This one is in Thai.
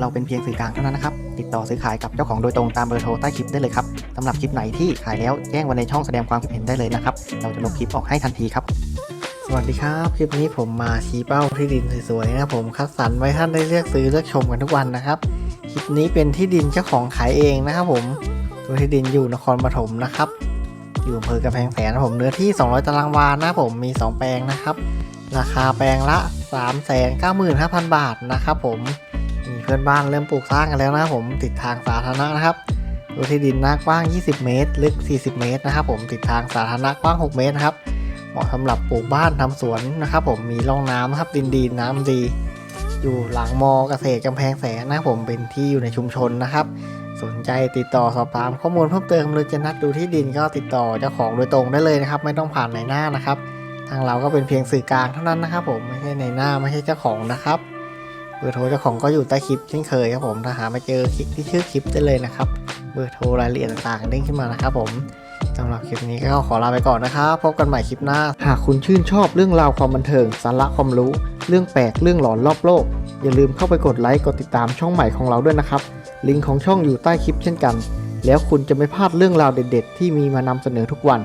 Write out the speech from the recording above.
เราเป็นเพียงสื่อกลางเท่านั้นนะครับ ติดต่อซื้อขายกับเจ้าของโดยตรงตามเบอร์โทรใต้คลิปได้เลยครับสำหรับคลิปไหนที่ขายแล้วแจ้งไว้ในช่องแสดงความคิดเห็นได้เลยนะครับ เราจะลงคลิปออกให้ทันทีครับ สวัสดีครับ คลิปนี้ผมมาชี้เป้าที่ดินสวยๆนะครับผมคัดสรรไว้ท่านได้เลือกซื้อเลือกชมกันทุกวันนะครับ คลิปนี้เป็นที่ดินเจ้าของขายเองนะครับผมตัวที่ดินอยู่นครปฐมนะครับอยู่อำเภอกำแพงแสนนะผมเนื้อที่ 200 ตารางวานะผมมี 2 แปลงนะครับ ราคาแปลงละ 395,000 บาทนะครับผม มีเพื่อนบ้านเริ่มปลูกสร้างกันแล้วนะครับผมติดทางสาธารณะนะครับตัวที่ดินหน้ากว้าง 20 เมตร ลึก 40 เมตรนะครับผมติดทางสาธารณะกว้าง 6 เมตรนะครับเหมาะสำหรับปลูกบ้านทำสวนนะครับผมมีร่องน้ำครับดินดีน้ำดี อยู่หลังมอเกษตรกำแพงแสนนะครับผมเป็นที่อยู่ในชุมชนนะครับ สนใจติดต่อสอบถามข้อมูลเพิ่มเติมหรือจะนัดดูที่ดินก็ติดต่อเจ้าของโดยตรงได้เลยนะครับ ไม่ต้องผ่านในหน้านะครับ ทางเราก็เป็นเพียงสื่อกลางเท่านั้นนะครับ ผมไม่ใช่ในหน้าไม่ใช่เจ้าของนะครับ เบอร์โทรเจ้าของก็อยู่ใต้คลิปเช่นเคยครับผมถ้าหาไม่เจอคลิกที่ชื่อคลิปได้เลยนะครับเบอร์โทรรายละเอียดต่างๆเด้งขึ้นมานะครับผมสำหรับคลิปนี้ก็ขอลาไปก่อนนะครับพบกันใหม่คลิปหน้า หากคุณชื่นชอบเรื่องราวความบันเทิงสาระความรู้ เรื่องแปลกเรื่องหลอนรอบโลก อย่าลืมเข้าไปกดไลค์กดติดตามช่องใหม่ของเราด้วยนะครับลิงก์ของช่องอยู่ใต้คลิปเช่นกัน แล้วคุณจะไม่พลาดเรื่องราวเด็ด ๆ ที่มีมานำเสนอทุกวัน